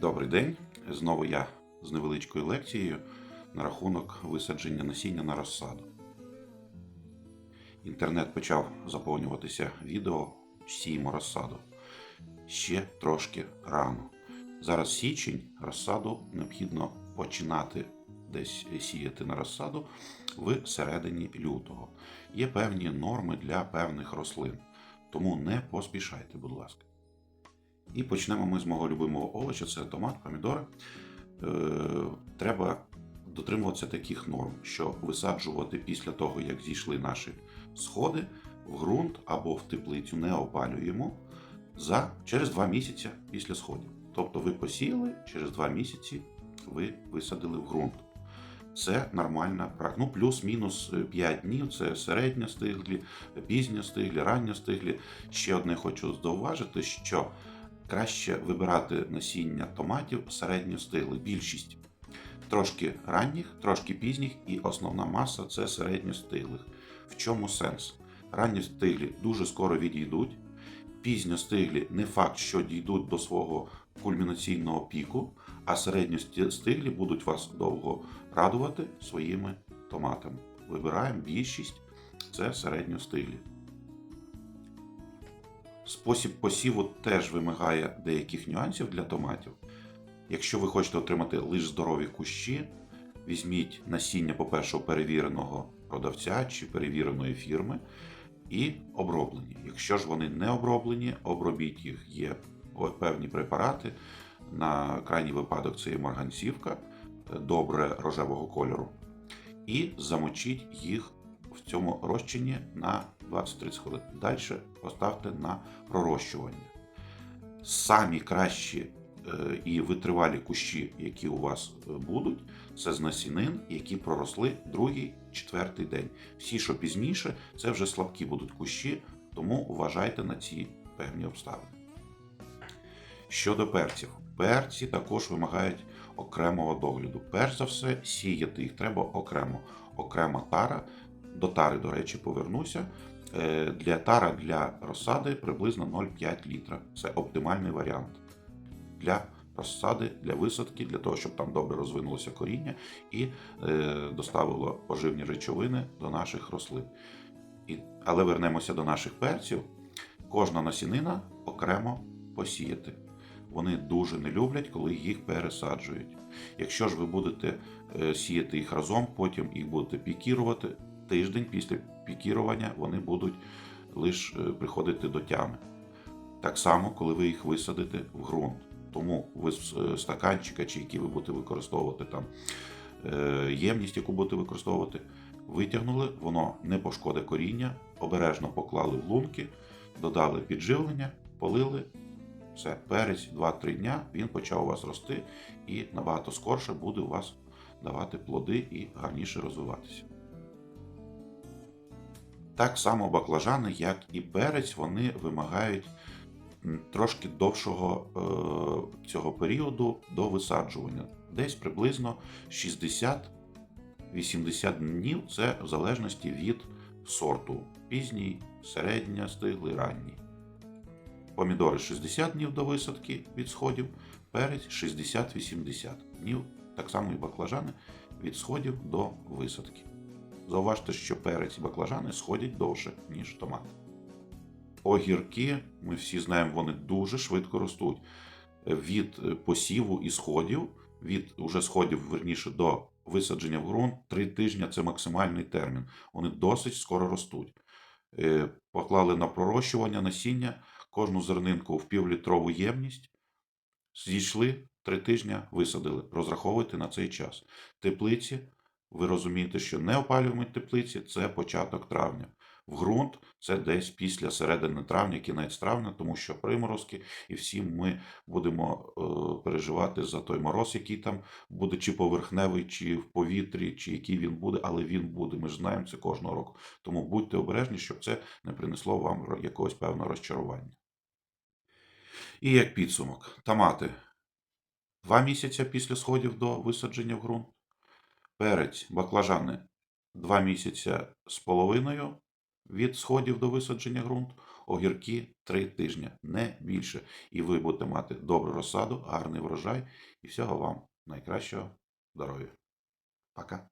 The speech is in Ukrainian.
Добрий день. Знову я з невеличкою лекцією на рахунок висадження насіння на розсаду. Інтернет почав заповнюватися відео сіємо розсаду. Ще трошки рано. Зараз січень, розсаду необхідно починати десь сіяти на розсаду в середині лютого. Є певні норми для певних рослин, тому не поспішайте, будь ласка. І почнемо ми з мого любимого овоча, це томат, помідори. Е, треба дотримуватися таких норм, що висаджувати після того, як зійшли наші сходи, в ґрунт або в теплицю не опалюємо за, через 2 місяці після сходів. Тобто ви посіяли, через 2 місяці ви висадили в ґрунт. Це нормальна практика. Ну, плюс-мінус 5 днів це середня стиглі, пізня стиглі, рання стиглі. Ще одне хочу зауважити, що краще вибирати насіння томатів середньостиглих. Більшість трошки ранніх, трошки пізніх, і основна маса це середньостиглих. В чому сенс? Ранні стиглі дуже скоро відійдуть. Пізньостиглі не факт, що дійдуть до свого кульмінаційного піку, а середньостиглі будуть вас довго радувати своїми томатами. Вибираємо більшість це середньостиглі. Спосіб посіву теж вимагає деяких нюансів для томатів. Якщо ви хочете отримати лише здорові кущі, візьміть насіння, по-перше, перевіреного продавця чи перевіреної фірми і оброблені. Якщо ж вони не оброблені, обробіть їх. Є певні препарати. На крайній випадок це є марганцівка добре рожевого кольору. І замочіть їх в цьому розчині на 20-30 хвилин. Далі поставте на пророщування. Самі кращі е, і витривалі кущі, які у вас е, будуть, це з насінин, які проросли другий, четвертий день. Всі, що пізніше, це вже слабкі будуть кущі, тому вважайте на ці певні обставини. Щодо перців, перці також вимагають окремого догляду. Перш за все, сіяти їх треба окремо. Окрема тара. До тари, до речі, повернуся. Е, Для тара для розсади приблизно 0,5 літра. Це оптимальний варіант для розсади, для висадки, для того, щоб там добре розвинулося коріння і е, доставило поживні речовини до наших рослин. І, але вернемося до наших перців. Кожна насінина окремо посіяти. Вони дуже не люблять, коли їх пересаджують. Якщо ж ви будете е, сіяти їх разом, потім їх будете пікірувати, тиждень після пікірування вони будуть лише приходити до тями. Так само, коли ви їх висадите в ґрунт. Тому ви з е, стаканчика, чи які ви будете використовувати там е, ємність, яку будете використовувати, витягнули, воно не пошкодить коріння, обережно поклали в лунки, додали підживлення, полили. Все, перець 2-3 дня він почав у вас рости і набагато скорше буде у вас давати плоди і гарніше розвиватися. Так само баклажани, як і перець, вони вимагають трошки довшого е, цього періоду до висаджування. Десь приблизно 60-80 днів це в залежності від сорту. Пізній, середня, стиглий, ранній. Помідори 60 днів до висадки від сходів, перець 60-80 днів, так само і баклажани від сходів до висадки. Зауважте, що перець і баклажани сходять довше, ніж томат. Огірки, ми всі знаємо, вони дуже швидко ростуть. Від посіву і сходів, від уже сходів, верніше, до висадження в ґрунт, 3 тижні це максимальний термін. Вони досить скоро ростуть. Е, Поклали на пророщування насіння кожну зернинку в півлітрову ємність. Зійшли три тижні, висадили. Розраховуйте на цей час. Теплиці, ви розумієте, що не опалюємо теплиці це початок травня. В ґрунт це десь після середини травня, кінець травня, тому що приморозки, і всі ми будемо е, переживати за той мороз, який там буде, чи поверхневий, чи в повітрі, чи який він буде, але він буде. Ми ж знаємо це кожного року. Тому будьте обережні, щоб це не принесло вам якогось певного розчарування. І як підсумок, томати. Два місяці після сходів до висадження в ґрунт. Перець, баклажани 2 місяці з половиною від сходів до висадження ґрунту, огірки 3 тижні, не більше. І ви будете мати добру розсаду, гарний врожай і всього вам найкращого здоров'я. Пока.